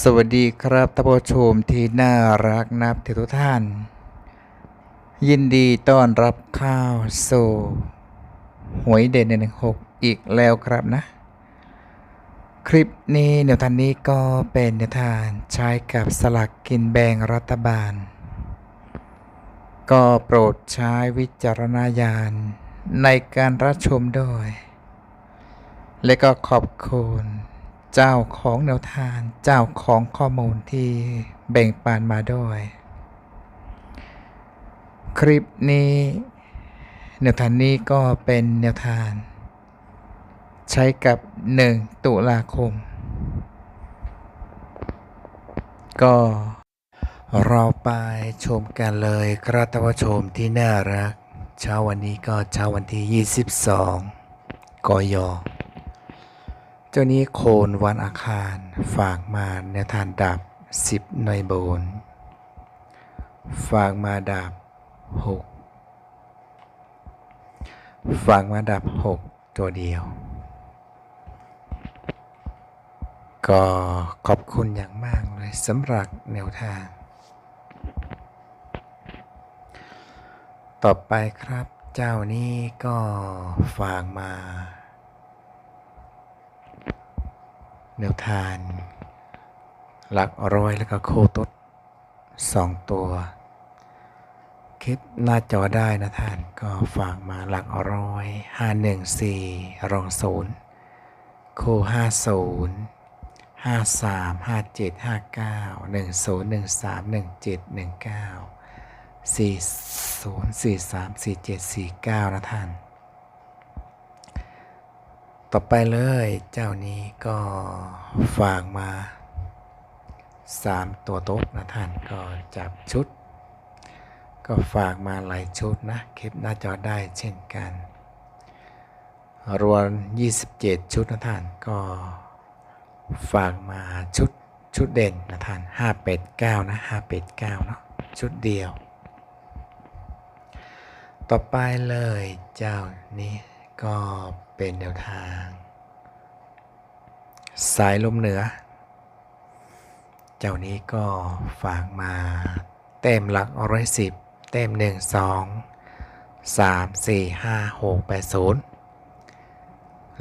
สวัสดีครับท่านผู้ชมที่น่ารักนับถือทุกท่าน ยินดีต้อนรับเข้าวสู่หวยเด่นหนึ่งหกอีกแล้วครับนะ คลิปนี้แนวทางนี้ก็เป็นแนวทางใช้กับสลักกินแบ่งรัฐบาล ก็โปรดใช้วิจารณญาณในการรับชมด้วย และก็ขอบคุณ เจ้าของแนวทางเจ้าของข้อมูลที่แบ่งปันมาด้วย คลิปนี้แนวทางนี้ก็เป็นแนวทางใช้กับ 1 ตุลาคม ก็เราไปชมกันเลยครับท่านผู้ชมที่น่ารัก เช้าวันนี้ก็เช้าวันที่ 22กย เจ้านี้โคนวันอาคารฝากมาในทานดับสิบในโบน ฝากมาดับหกฝากมาดับหกตัวเดียว ก็ขอบคุณอย่างมากเลยสำหรับแนวทาง ต่อไปครับเจ้านี้ก็ฝากมา แนวทางหลักร้อยแล้วก็โคตดสองตัว คลิปหน้าจอได้นะท่านก็ฝากมาหลักร้อยห้าหนึ่งสี่รองศูนย์โคห้าศูนย์ห้าสามห้าเจ็ดห้าเก้าหนึ่งศูนย์หนึ่งสามหนึ่งเจ็ดหนึ่งเก้าสี่ศูนย์สี่สามสี่เจ็ดสี่เก้านะท่าน ต่อไปเลยเจ้านี้ก็ฝากมา3ตัวโต๊ะนะท่านก็จับชุด ก็ฝากมาหลายชุดนะคลิปหน้าจอได้เช่นกัน รวม 27 ชุดนะท่านก็ฝากมาชุดชุดเด่นนะท่าน5เป็ด9นะ5เป็ด9เนาะชุดเดียว ต่อไปเลยเจ้านี้ ก็เป็นแนวทาง สายลมเหนือ เจ้านี้ก็ฝากมา เต็มหลักร้อยสิบเต็มหนึ่งสองสามสี่ห้าหกแปดศูนย์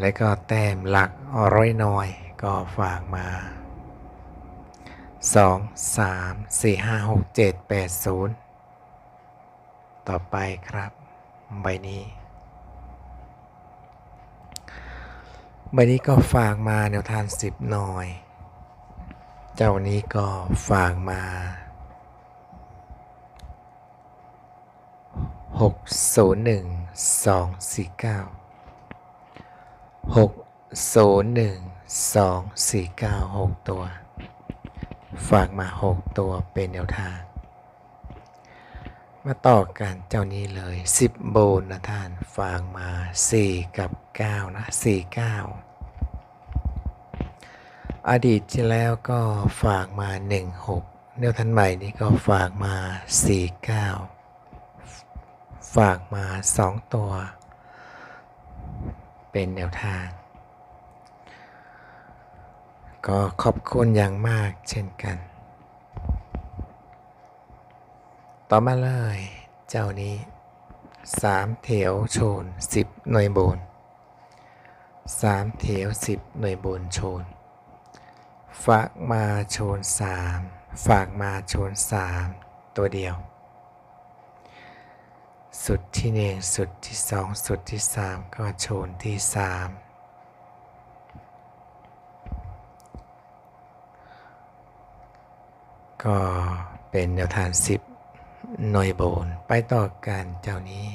และก็แต้มหลักร้อยน้อยก็ฝากมาสองสามสี่ห้าหกเจ็ดแปดศูนย์ต่อไปครับ ใบนี้ ใบนี้ก็ฝากมาแนวทานสิบหน่อย เจ้านี้ก็ฝากมาหกศูนย์หนึ่งสองสี่เก้าหกศูนย์หนึ่งสองสี่เก้าหกตัว ฝากมาหกตัวเป็นแนวทาง มาต่อกันเจ้านี้เลย 10 โบนนะท่านฝากมา 4 กับ 9 นะ 4 9 อดีตที่แล้วก็ฝากมา 1 6 แนวทันใหม่นี้ก็ฝากมา 4 9 ฝากมา 2 ตัว เป็นแนวทาง ก็ขอบคุณอย่างมากเช่นกัน ต่อมาเลย เจ้านี้สามแถวโชนสิบหน่วยบนสามแถวสิบหน่วยบนโชน ฝากมาโชนสามฝากมาโชนสามตัวเดียว สุดที่หนึ่งสุดที่สองสุดที่สามก็โชนที่สามก็เป็นแนวทางสิบ หน่อยโบนไปต่อกันเจ้านี้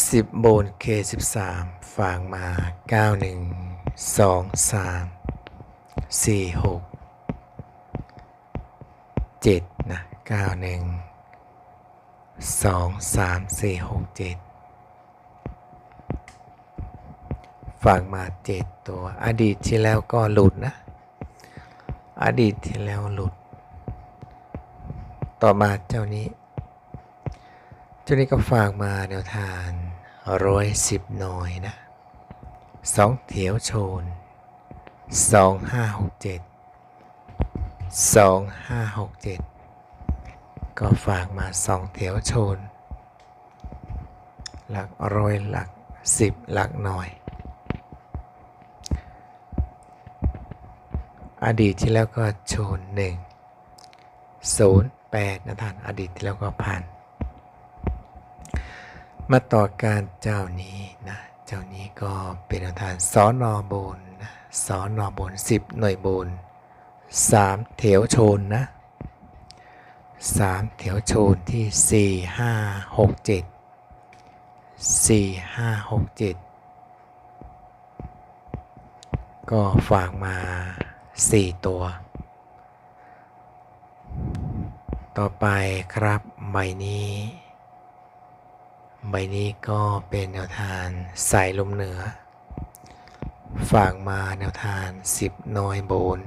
10 โบน K13 ฝากมา 91 2 3 4 6 7 นะ 91 2 3 4 6 7 ฝากมา 7 ตัว อดีตที่แล้วก็หลุดนะ อดีตที่แล้วหลุด ต่อมาเจ้านี้ เจ้านี้ก็ฝากมาแนวทางร้อยสิบหน่อยนะสองเถียวโชนสองห้าหกเจ็ดสองห้าหกเจ็ดก็ฝากมาสองแถวโชน หลักร้อยหลักสิบหลักหน่อย อดีตที่แล้วก็โชนหนึ่งศูนย์ แปดนะท่านอดีตที่แล้วก็ผ่าน มาต่อการเจ้านี้นะเจ้านี้ก็เป็นอาทานสอนอบนนะสอนอบนสิบหน่วยบนสามแถวโชนนะสามแถวโชนที่สี่ห้าหกเจ็ดสี่ห้าหกเจ็ดก็ฝากมาสี่ตัว ต่อไปครับใบนี้ ใบนี้ก็เป็นแนวทางสายลมเหนือ ฝากมาแนวทางสิบน้อยโบน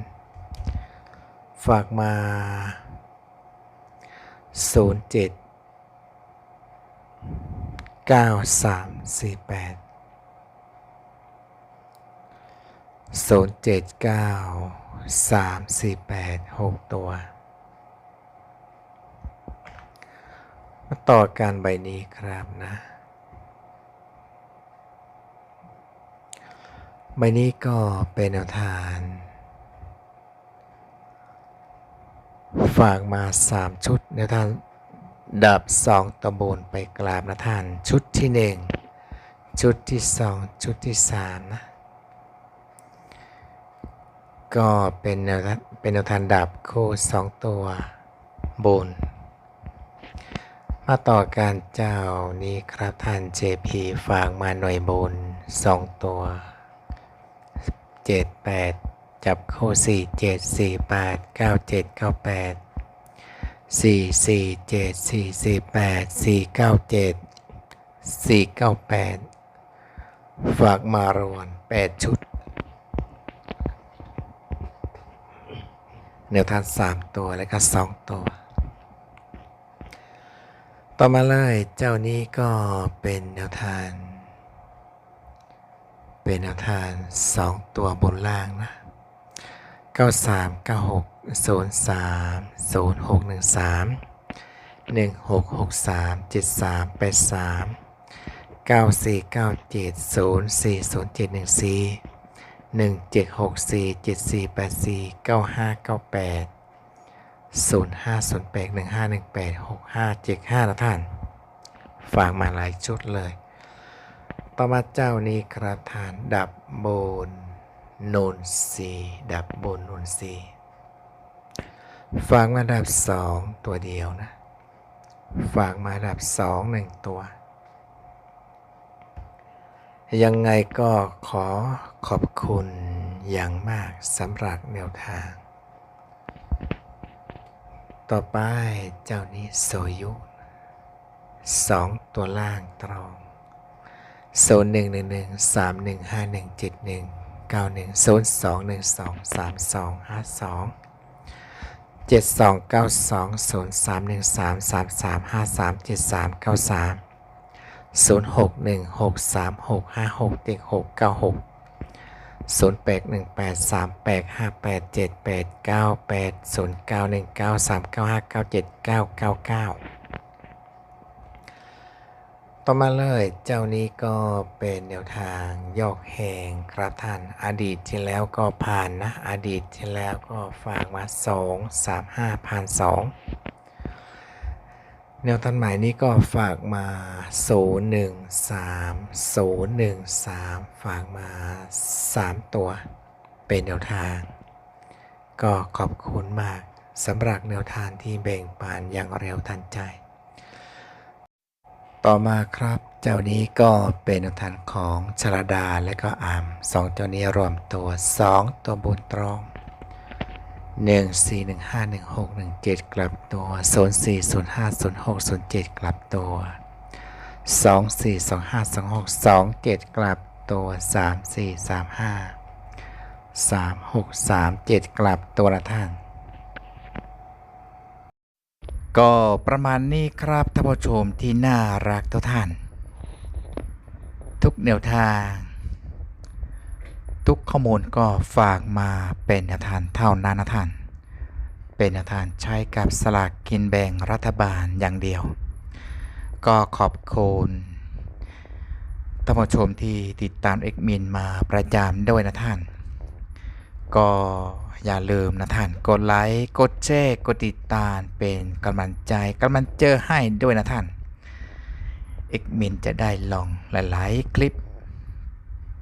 ฝากมาศูนย์เจ็ดเก้าสามสี่แปดศูนย์เจ็ดเก้าสามสี่แปดหกตัว มา ต่อการใบนี้ครับนะ ใบนี้ก็เป็นแนวทาง ฝากมา 3 ชุดแนวทางดับ 2ตะบนไปกราบนะท่าน ชุดที่ 1 ชุดที่ 2 ชุดที่ 3 นะ ก็เป็นแนวทาเป็นแนวทางดับโค้ด2ตัวบน มาต่อการเจ้านี้ครับท่าน JP ฝากมาหน่วยบน2ตัว 7 8 จับเข้า4 7 4 8 9 7 9 8 4 4 7 4 4 8 4 9 7 4 9 8 ฝากมารวน 8 ชุดแนวทาง 3 ตัวและก็ 2 ตัว ต่อมาเลยเจ้านี้ก็เป็นแนวทาง เป็นแนวทางสองตัวบนล่างนะ 93 96 03 0613 1663 73 83 9497 040714 1764 7484 9598 0508 1518 6575นะท่าน ฝากมาหลายชุดเลย ต่อมาเจ้านี้ครับท่าน ดับโบนนนซีดับโบนนนซีฝากมาดับสองตัวเดียวนะ ฝากมาดับสองหนึ่งตัว ยังไงก็ขอขอบคุณอย่างมากสำหรับแนวทาง ต่อไปเจ้านี้โซยุสองตัวล่างตรองโซนหนึ่งหนึ่งหนึ่งสามหนึ่งห้าหนึ่งเจ็ดหนึ่งเก้าหนึ่งโซนสองหนึ่งสองสามสองห้าสองเจ็ดสองเก้าสองโซนสามหนึ่งสามสามสามห้าสามเจ็ดสามเก้าสามศูนย์หกหนึ่งหกสามหกห้าหกเจ็ดหกเก้าหก ศูนย์แปดหนึ่งแปดสามแปดห้าแปดเจ็ดแปดเก้าแปดศูนย์เก้าหนึ่งเก้าสามเก้าห้าเก้าเจ็ดเก้าเก้าเก้าต่อมาเลยเจ้านี้ก็เป็นแนวทางยอกแหงครับท่านอดีตที่แล้วก็ผ่านนะ อดีตที่แล้วก็ฝากมา 2 3 5ผ่าน2 แนวทางหม่นี้ก็ฝากมา 0 1 3 0 1 3 ฝากมา 3 ตัว เป็นแนวทาง ก็ขอบคุณมากสำหรับแนวทางที่แบ่งปันอย่างเร็วทันใจ ต่อมาครับเจ้านี้ก็เป็นแนวทางของชลดาและก็อามสองเจ้านี้รวมตัวสองตัวบนตรอง หนึ่งสี่หนึ่งห้าหนึ่งหกหนึ่งเจ็ดกลับตัวศูนย์สี่ศูนย์ห้าศูนย์หกศูนย์เจ็ดกลับตัวสองสี่สองห้าสองหกสองเจ็ดกลับตัวสามสี่สามห้าสามหกสามเจ็ดกลับตัวละท่าน ก็ประมาณนี้ครับท่านผู้ชมที่น่ารักทุกท่าน ทุกแนวทาง ทุกข้อมูลก็ฝากมาเป็นแนวทางเท่านั้นนะท่าน เป็นแนวทางใช้กับสลากกินแบ่งรัฐบาลอย่างเดียว ก็ขอบคุณท่านผู้ชมที่ติดตามเอกมินมาประจำด้วยนะท่าน ก็อย่าลืมนะท่าน กดไลค์ กดแชร์ กดติดตามเป็นกำลังใจกำลังเจอให้ด้วยนะท่าน เอกมินจะได้ลองหลาย ๆ คลิป